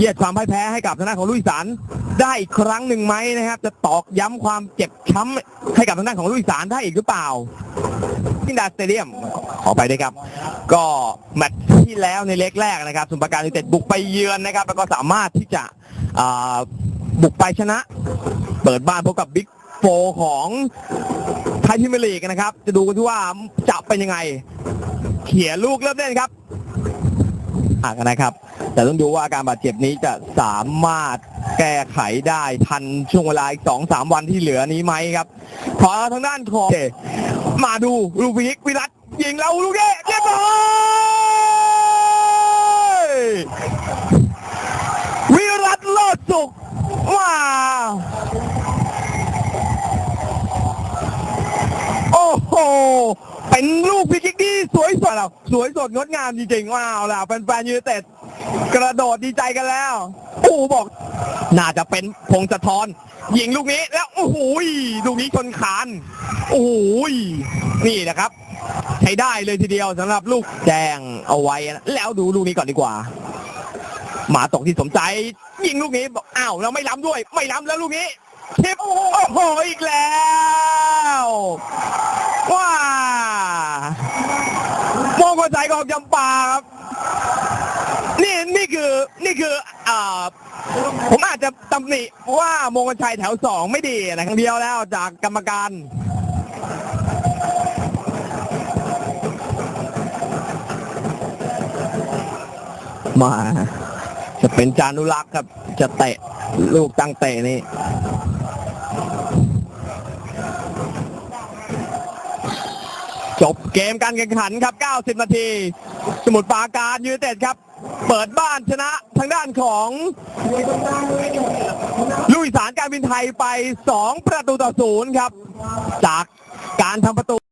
เหยียดความพ่ายแพ้ให้กับทางด้านของลุยสานได้อีกครั้งหนึ่งไหมนะครับ จะตอกย้ำความเจ็บช้ำให้กับทางด้านของลุยสานได้อีกหรือเปล่าทินดาสเตเดียมขอไปด้วยครับ ก็แมตช์ที่แล้วในเล็กแรกนะครับสมุทรปราการยูเต็ดบุกไปเยือนนะครับ แล้วก็สามารถที่จะบุกไปชนะ เปิดบ้านพบกับบิ๊กโฟของไทยพิมร์ลีกนะครับ จะดูกันที่ว่าจะเป็นยังไง เขี่ยลูกเริ่มเล่นครับ อะนะครับ แต่ต้องดูว่าอาการบาดเจ็บนี้จะสามารถแก้ไขได้ทันช่วงเวลาอีกสองสามวันที่เหลือนี้ไหมครับ ขอทางด้านของโอเคมาดูลูกพิกวิรัตยิงแล้วลูกเอ๊เรียบร้อยวิรัตโลดสุขว้าวโอ้โห เป็นลูกพิกิกที่สวยสดแล้วสวยสดงดงามจริงๆว้าวแล้วแฟนๆยูเต็ดกระโดดดีใจกันแล้วโอ้โหบอก น่าจะเป็นพงศธรยิงลูกนี้แล้วโอ้โหลูกนี้ชนคานโอ้โหนี่นะครับ ใช้ได้เลยทีเดียวสำหรับลูกแจ้งเอาไว้นะแล้วดูลูกนี้ก่อนดีกว่าหมาตกที่สมใจ ยิงลูกนี้บอกอ้าวแล้วไม่ล้ำด้วย ไม่ล้ำแล้วลูกนี้ทิปโอ้โหอีกแล้วามองกระใจของจำปาครับ นี่นี่คือนี่คืออ่าผมอาจจะตำหนิว่ามงคลชัยแถวสองไม่ดีนะครั้งเดียวแล้วจากกรรมการมา จะเป็นจานุรักษ์ครับ จะเตะ ลูกตั้งเตะนี่ จบเกมการแข่งขันครับ 90 นาที สมุทรปราการยูเต็ดครับ เปิดบ้านชนะทางด้านของลุยสารการบินไทยไป 2 ประตูต่อศูนย์ครับ จากการทำประตู